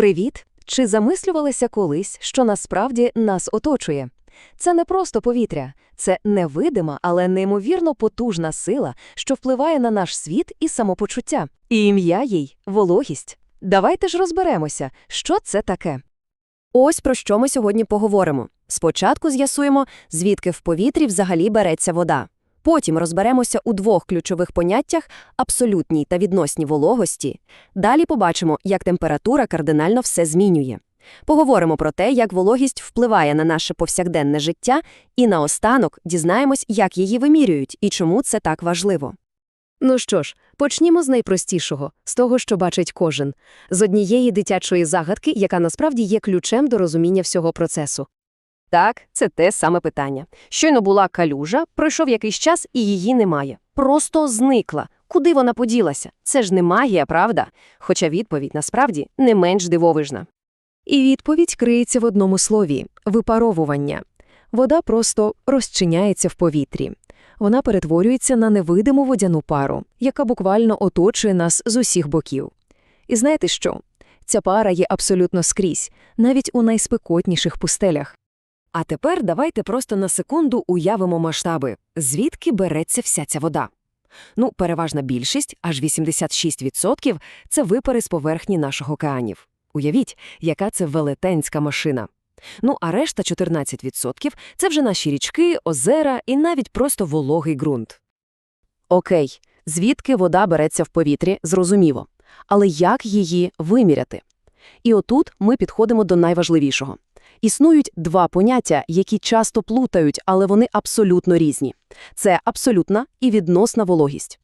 Привіт! Чи замислювалися колись, що насправді нас оточує? Це не просто повітря, це невидима, але неймовірно потужна сила, що впливає на наш світ і самопочуття. І ім'я їй вологість. Давайте ж розберемося, що це таке. Ось про що ми сьогодні поговоримо. Спочатку з'ясуємо, звідки в повітрі взагалі береться вода. Потім розберемося у двох ключових поняттях абсолютній та відносній вологості. Далі побачимо, як температура кардинально все змінює. Поговоримо про те, як вологість впливає на наше повсякденне життя, і наостанок дізнаємось, як її вимірюють і чому це так важливо. Ну що ж, почнімо з найпростішого, з того, що бачить кожен, з однієї дитячої загадки, яка насправді є ключем до розуміння всього процесу. Так, це те саме питання. Щойно була калюжа, пройшов якийсь час і її немає. Просто зникла. Куди вона поділася? Це ж не магія, правда? Хоча відповідь насправді не менш дивовижна. І відповідь криється в одному слові – випаровування. Вода просто розчиняється в повітрі. Вона перетворюється на невидиму водяну пару, яка буквально оточує нас з усіх боків. І знаєте що? Ця пара є абсолютно скрізь, навіть у найспекотніших пустелях. А тепер давайте просто на секунду уявимо масштаби, звідки береться вся ця вода. Ну, переважна більшість, аж 86% – це випари з поверхні наших океанів. Уявіть, яка це велетенська машина. Ну, а решта 14% – це вже наші річки, озера і навіть просто вологий ґрунт. Окей, звідки вода береться в повітрі, зрозуміло. Але як її виміряти? І отут ми підходимо до найважливішого. Існують два поняття, які часто плутають, але вони абсолютно різні. Це абсолютна і відносна вологість.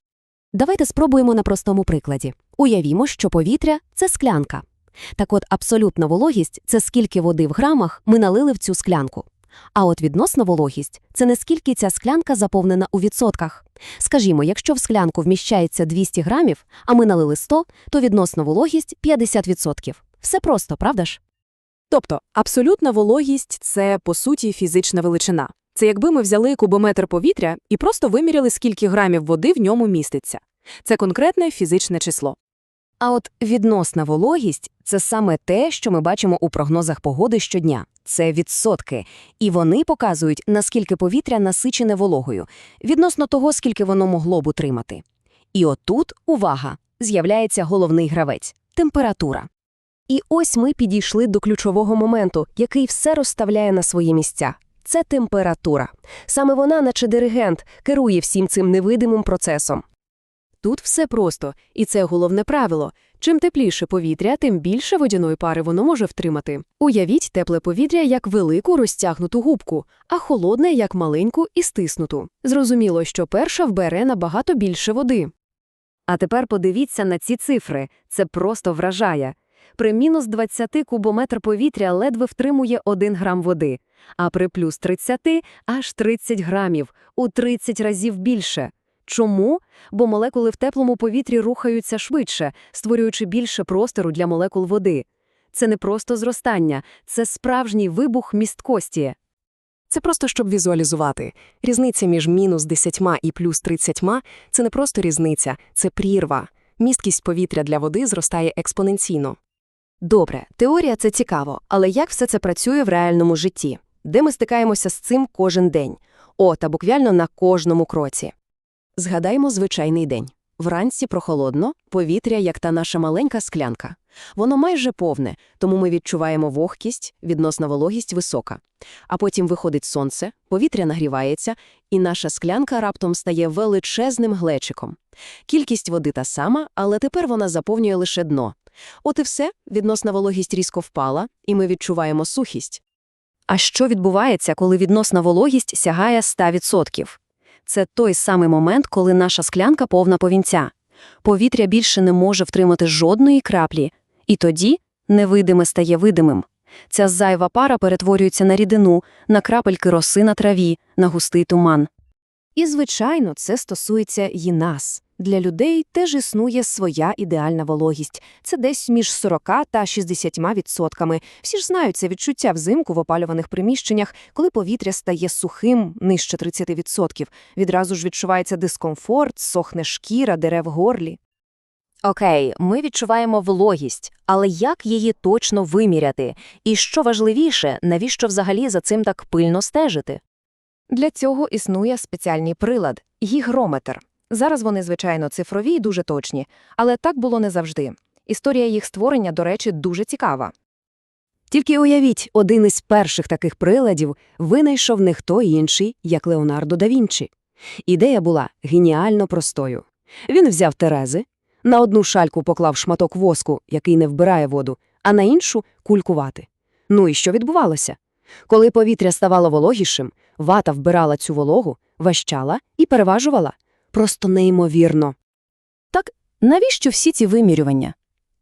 Давайте спробуємо на простому прикладі. Уявімо, що повітря – це склянка. Так от абсолютна вологість – це скільки води в грамах ми налили в цю склянку. А от відносна вологість – це не скільки ця склянка заповнена у відсотках. Скажімо, якщо в склянку вміщається 200 грамів, а ми налили 100, то відносна вологість – 50%. Все просто, правда ж? Тобто абсолютна вологість це, по суті, фізична величина. Це якби ми взяли кубометр повітря і просто виміряли, скільки грамів води в ньому міститься. Це конкретне фізичне число. А от відносна вологість – це саме те, що ми бачимо у прогнозах погоди щодня. Це відсотки. І вони показують, наскільки повітря насичене вологою, відносно того, скільки воно могло б утримати. І отут, увага, з'являється головний гравець – температура. І ось ми підійшли до ключового моменту, який все розставляє на свої місця. Це температура. Саме вона, наче диригент, керує всім цим невидимим процесом. Тут все просто, і це головне правило. Чим тепліше повітря, тим більше водяної пари воно може втримати. Уявіть тепле повітря як велику розтягнуту губку, а холодне як маленьку і стиснуту. Зрозуміло, що перша вбере набагато більше води. А тепер подивіться на ці цифри. Це просто вражає. При мінус 20 кубометр повітря ледве втримує 1 грам води, а при плюс 30 – аж 30 грамів, у 30 разів більше. Чому? Бо молекули в теплому повітрі рухаються швидше, створюючи більше простору для молекул води. Це не просто зростання, це справжній вибух місткості. Це просто щоб візуалізувати. Різниця між мінус 10 і плюс 30 – це не просто різниця, це прірва. Місткість повітря для води зростає експоненційно. Добре, теорія це цікаво, але як все це працює в реальному житті? Де ми стикаємося з цим кожен день? О, та буквально на кожному кроці. Згадаймо звичайний день. Вранці прохолодно, повітря, як та наша маленька склянка. Воно майже повне, тому ми відчуваємо вогкість, відносна вологість висока. А потім виходить сонце, повітря нагрівається, і наша склянка раптом стає величезним глечиком. Кількість води та сама, але тепер вона заповнює лише дно. От і все, відносна вологість різко впала, і ми відчуваємо сухість. А що відбувається, коли відносна вологість сягає 100%? Це той самий момент, коли наша склянка повна повінця. Повітря більше не може втримати жодної краплі, і тоді невидиме стає видимим. Ця зайва пара перетворюється на рідину, на крапельки роси на траві, на густий туман. І, звичайно, це стосується і нас. Для людей теж існує своя ідеальна вологість. Це десь між 40 та 60 відсотками. Всі ж знають це відчуття взимку в опалюваних приміщеннях, коли повітря стає сухим, нижче 30%. Відразу ж відчувається дискомфорт, сохне шкіра, дере в горлі. Окей, ми відчуваємо вологість, але як її точно виміряти? І що важливіше, навіщо взагалі за цим так пильно стежити? Для цього існує спеціальний прилад – гігрометр. Зараз вони, звичайно, цифрові і дуже точні, але так було не завжди. Історія їх створення, до речі, дуже цікава. Тільки уявіть, один із перших таких приладів винайшов не хто інший, як Леонардо да Вінчі. Ідея була геніально простою. Він взяв терези, на одну шальку поклав шматок воску, який не вбирає воду, а на іншу – кулькувати. Ну і що відбувалося? Коли повітря ставало вологішим, вата вбирала цю вологу, ващала і переважувала. Просто неймовірно. Так Навіщо всі ці вимірювання?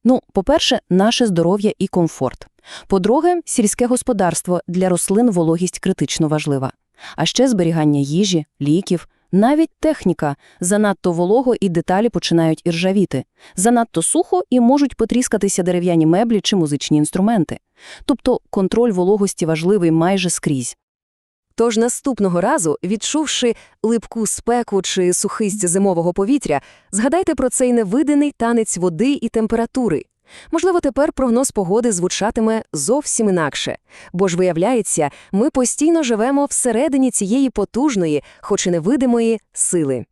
Ну, по-перше, наше здоров'я і комфорт. По-друге, сільське господарство для рослин вологість критично важлива. А ще зберігання їжі, ліків, навіть техніка. Занадто волого і деталі починають іржавіти. Занадто сухо і можуть потріскатися дерев'яні меблі чи музичні інструменти. Тобто контроль вологості важливий майже скрізь. Тож наступного разу, відчувши липку спеку чи сухисть зимового повітря, згадайте про цей невидимий танець води і температури. Можливо, тепер прогноз погоди звучатиме зовсім інакше, бо ж, виявляється, ми постійно живемо всередині цієї потужної, хоч і невидимої, сили.